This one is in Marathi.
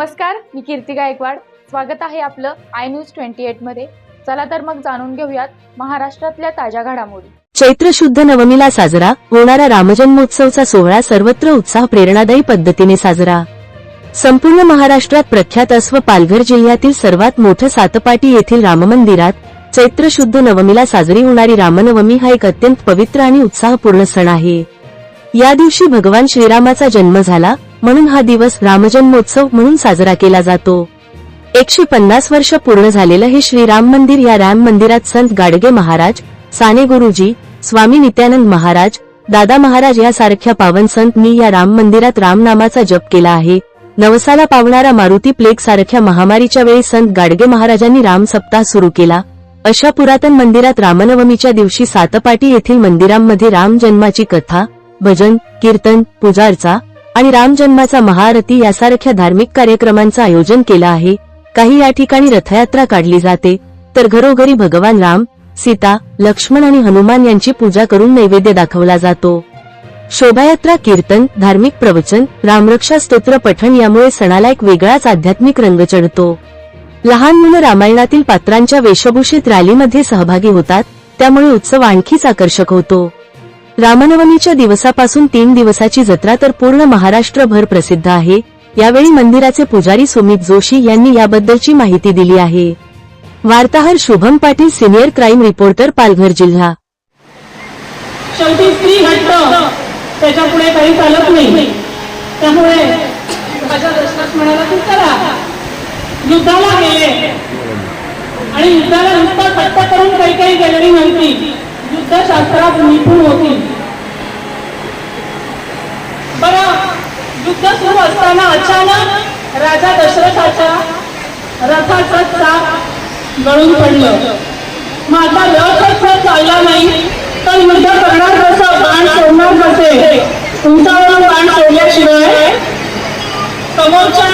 नमस्कार मी कीर्ती गायकवाड. स्वागत आहे आपलं आय न्यूज ट्वेंटी एटमध्ये. चला तर मग जाणून घेऊयात महाराष्ट्रातल्या ताज्या घडामोडी. चैत्र शुद्ध नवमीला साजरा होणारा रामजन्मोत्सवचा सोहळा सर्वत्र उत्साह प्रेरणादायी पद्धतीने साजरा. संपूर्ण महाराष्ट्रात प्रख्यात अस्व पालघर जिल्ह्यातील सर्वात मोठं सातपाटी येथील राममंदिरात चैत्र शुद्ध नवमीला साजरी होणारी रामनवमी हा एक अत्यंत पवित्र आणि उत्साहपूर्ण सण आहे. या दिवशी भगवान श्रीरामाचा जन्म झाला म्हणून हा दिवस रामजन्मोत्सव म्हणून साजरा केला जातो. एकशे पन्नास वर्ष पूर्ण झालेलं हे श्रीराम मंदिर या राम मंदिरात संत गाडगे महाराज साने गुरुजी स्वामी नित्यानंद महाराज दादा महाराज यासारख्या पावन संतनी या राम मंदिरात रामनामाचा जप केला आहे. नवसाला पावणारा मारुती प्लेग सारख्या महामारीच्या वेळी संत गाडगे महाराजांनी राम सप्ताह सुरू केला. अशा पुरातन मंदिरात रामनवमीच्या दिवशी सातपाटी येथील मंदिरांमध्ये राम जन्माची कथा भजन कीर्तन पूजार्चा आणि रामजन्माचा महारथी महाआरती यासारख्या धार्मिक कार्यक्रमांचं आयोजन केलं आहे. काही या ठिकाणी रथयात्रा काढली जाते. तर घरोघरी भगवान राम सीता लक्ष्मण आणि हनुमान यांची पूजा करून नैवेद्य दाखवला जातो. शोभायात्रा कीर्तन धार्मिक प्रवचन रामरक्षा स्तोत्र पठण यामुळे सणाला एक वेगळाच आध्यात्मिक रंग चढतो. लहान मुलं रामायणातील पात्रांच्या वेशभूषित रॅलीमध्ये सहभागी होतात त्यामुळे उत्सव आणखीच आकर्षक होतो. रामनवमीच्या दिवसापासून तीन दिवसाची जत्रा तर पूर्ण महाराष्ट्रभर प्रसिद्ध आहे. यावेळी मंदिराचे पुजारी सुमित जोशी यांनी याबद्दलची माहिती दिली आहे. वार्ताहर Shubham Patil senior crime reporter Palghar जिल्हा. शेवटी स्त्री हट्ट त्याच्या पुढे काही चालत नाही. त्यामुळे माझ्या दर्शनात म्हणाला की चला. युद्धाला गेले. आणि युद्धाला नुसतं हट्ट करून काही काही गॅलरी नव्हती युद्धशास्त्रात निपुण होतील. बरं युद्ध सुरू असताना अचानक राजा दशरथाच्या रथाचा चाक गळून पडलं. माझा रथच जर चालला नाही तर युद्ध करणार कसं? बाण सोडणार कसे? तुमच्यावरून बाण सोडल्याशिवाय समोरच्या